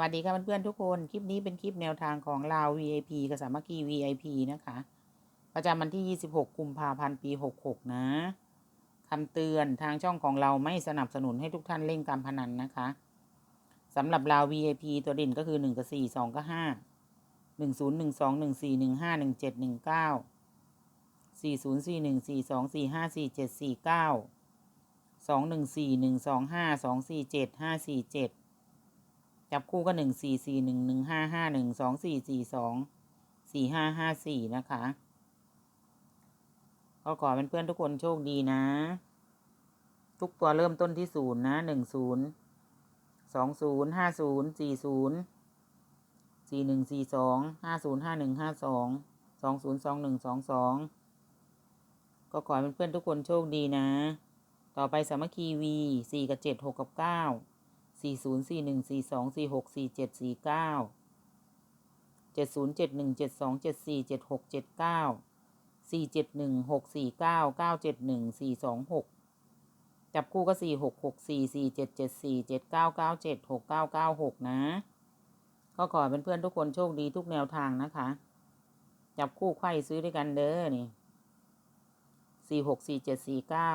วัสดีค่ะเพื่อนๆทุกคน คลิปนี้เป็นคลิปแนวทางของลาว VIP กับสามัคคี VIP นะคะ ประจำวันที่ 26 กุมภาพันธ์ ปี 66 นะคำเตือนทางช่องของเราไม่สนับสนุนให้ทุกท่านเล่นการพนันนะคะสำหรับลาว VIP ตัวเด่นก็คือ 1 กับ 4 2 กับ 5 1 0 1 2 1 4 1 5 1 7 1 9 4 0 4 1 4 2 4 5 4 7 4 9 2 1 4 1 2 5 2 4 7 5 4 7 จับคู่ก็หนึ่งสี่สี่หนึ่งหนึ่งห้าห้าหนึ่งสองสี่สี่สองสี่ห้าห้าสี่นะคะก็ขอเป็นเพื่อนทุกคนโชคดีนะ ทุกตัวเริ่มต้นที่ศูนย์นะหนึ่งศูนย์สองศูนย์ห้าศูนย์สี่ศูนย์สี่หนึ่งสี่สองห้าศูนย์ห้าหนึ่งห้าสองสองศูนย์สองหนึ่งสองสองก็ขอเป็นเพื่อนทุกคนโชคดีนะ ต่อไปสามัคคีวีสี่กับเจ็ดหกกับเก้า 404142464749 707172747679 471649971426 จับคู่ก็ 4664477479976996 นะ ก็ขอเป็นเพื่อนทุกคนโชคดีทุกแนวทางนะคะ จับคู่ไข่ซื้อด้วยกันเด้อนี่สี่หกสี่เจ็ดสี่เก้า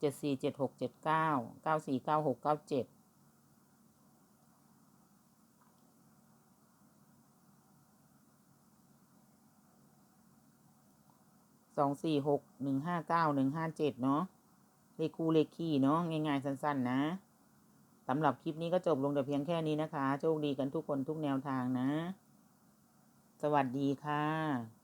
เจ็ดสี่เจ็ดหกเจ็ดเก้าเก้าสี่เก้าหกเก้าเจ็ด สองสี่หกหนึ่งห้าเก้าหนึ่งห้าเจ็ดเนาะเลขคู่เลขคี่เนาะง่ายๆสั้น ๆ นะสำหรับคลิปนี้ก็จบลงแต่เพียงแค่นี้นะคะ โชคดีกันทุกคนทุกแนวทางนะ สวัสดีค่ะ